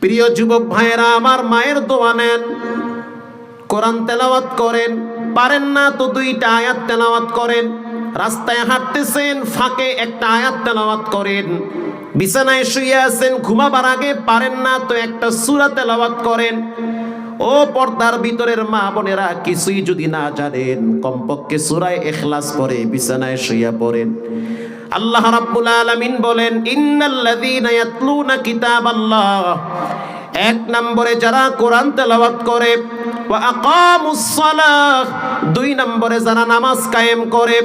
প্রিয় যুবক ভাইয়েরা, আমার মায়ের দোয়া নেন। কোরআন তেলাওয়াত করেন। পারেন না তো দুইটা আয়াত তেলাওয়াত করেন। রাস্তায় হাঁটতেছেন, ফাঁকে একটা আয়াত তেলাওয়াত করেন। বিছানায় শুয়ে আছেন, ঘুমাবার আগে পারেন না তো একটা সূরা তেলাওয়াত করেন। ও পর্দার ভিতরের মা বোনেরা, কিছুই যদি না জানেন, কমপক্ষে সূরায় ইখলাস পড়ে বিছানায় শুয়ে পড়েন। আল্লাহ রাব্বুল আলামিন বলেন, ইন্নাল্লাযীনা ইয়াতলুনা কিতাবাল্লাহ। এক নম্বরে যারা কোরআন তেলাওয়াত করে, ওয়া আকামুস সালাহ। দুই নম্বরে যারা নামাজ কায়েম করে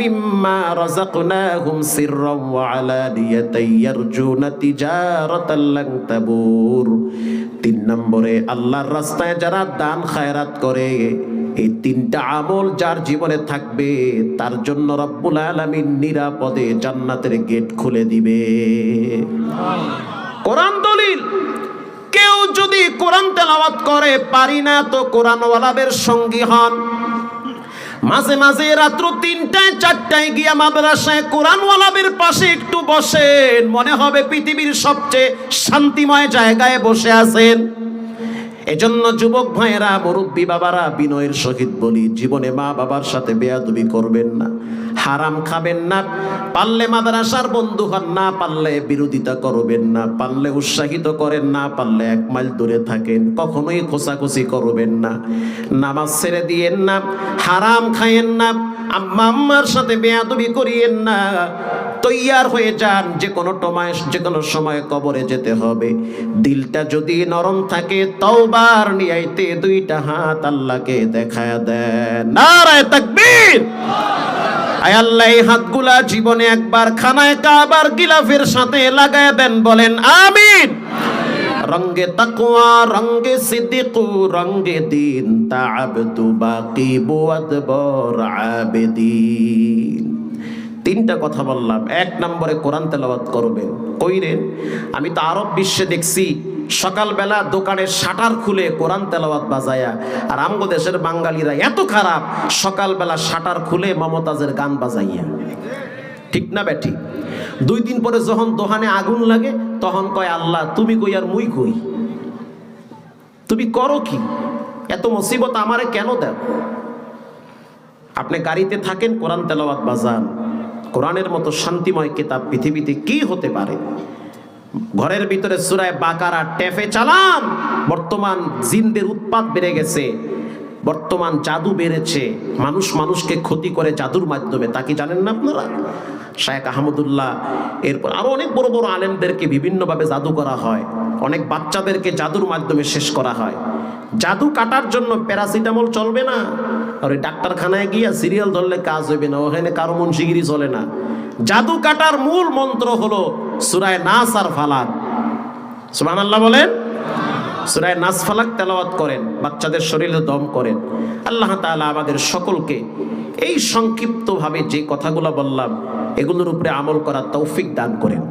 মিম্মা রাযাকনাহুম সিররান ওয়া আলানিয়াতান ইয়ারজুনা তিজারাতান লান তাবুর। তিন নম্বরে আল্লাহর রাস্তায় যারা দান খায়রাত করে এই তিনটা আমল যার জীবনে থাকবে, তার জন্য রব্বুল আলামিন নিরাপদে জান্নাতের গেট খুলে দিবে। কোরআন দলিল, কেউ যদি কোরআন তেলাওয়াত করে, পারি না তো কোরআনওয়ালাদের সঙ্গী হন। মাঝে মাঝে রাত্র তিনটায়, চারটায় গিয়া মাদ্রাসায় কোরআনওয়ালাদের পাশে একটু বসেন, মনে হবে পৃথিবীর সবচেয়ে শান্তিময় জায়গায় বসে আছেন। এজন্য যুবক ভাইয়েরা, মুরব্বী বাবারা, বিনয়ের সহিত বলি, জীবনে মা বাবার সাথে বেয়াদবি করবেন না। হারাম খাবেন না, পারলে মাদ্রাসার বন্ধু হন না, পারলে বিরোধিতা করবেন না, পারলে উৎসাহিত করেন না, পারলে এক মাইল দূরে থাকেন, কখনোই খোসাখুসি করবেন না। নামাজ ছেড়ে দিয়েন না, হারাম খায়েন না, আম্মা আম্মার সাথে বেয়াদবি করিয়েন না তৈয়ার হয়ে যান, যে কোনো টমায় যে কোনো সময় কবরে যেতে হবে। দিলটা যদি নরম থাকে, তওবার নিয়াইতে দুইটা হাত আল্লাহকে দেখায় দেন। নারায় তাকবীর! আয় আল্লাহ, এই হাতগুলা জীবনে একবার খানায় কাবার গিলাফের সাথে লাগায় দেন, বলেন আমিন। রঙ্গে তাকওয়া, রঙ্গে সিদ্দিকু, রঙ্গে দিন তাআবদু বাকি বুয়াদবর আবেদিন। তিনটা কথা বললাম। এক নম্বরে কোরআন তেলাওয়াত করবেন। কইরেন আমি তো আরব বিশ্বে দেখছি, সকালবেলা দোকানের শাটার খুলে কোরআন তেলাওয়াত বাজায়া, আর আমগো দেশের বাঙালিরা এত খারাপ, সকালবেলা শাটার খুলে মমতাজের গান বাজাইয়া। ঠিক না ব্যাঠি? দুই দিন পরে যখন দোহানে আগুন লাগে, তখন কয়, আল্লাহ, তুমি কই আর মুই কই? তুমি করো কি? এত মুসিবত আমারে কেন দাও? আপনি গাড়িতে থাকেন, কোরআন তেলাওয়াত বাজান। কোরআনের মতো শান্তিময় কিতাব পৃথিবীতে কি হতে পারে? ঘরের ভিতরে সুরায় বাকারা টেফে চালান বর্তমান জিনদের উৎপাত বেড়ে গেছে, বর্তমান জাদু বেড়েছে, মানুষ মানুষকে ক্ষতি করে জাদুর মাধ্যমে। তা কি জানেন না আপনারা? শায়েক আহমদুল্লাহ, এরপর আরও অনেক বড় বড় আলেমদেরকে বিভিন্নভাবে জাদু করা হয়, অনেক বাচ্চাদেরকে জাদুর মাধ্যমে শেষ করা হয়। জাদু কাটার জন্য প্যারাসিটামল চলবে না। আর ওই ডাক্তারখানায় গিয়া সিরিয়াল ধরলে কাজ হইবে না, ওখানে কারও মনসিগিরি চলে না। জাদু কাটার মূল মন্ত্র হলো সুরায় নাস আর ফালাক। সুবাহ আল্লাহ বলেন? সুরায় নাস ফালাক তেলাওয়াত করেন, বাচ্চাদের শরীরে দম করেন। আল্লাহ তাআলা আমাদের সকলকে এই সংক্ষিপ্তভাবে যে কথাগুলো বললাম, এগুলোর উপরে আমল করার তৌফিক দান করেন।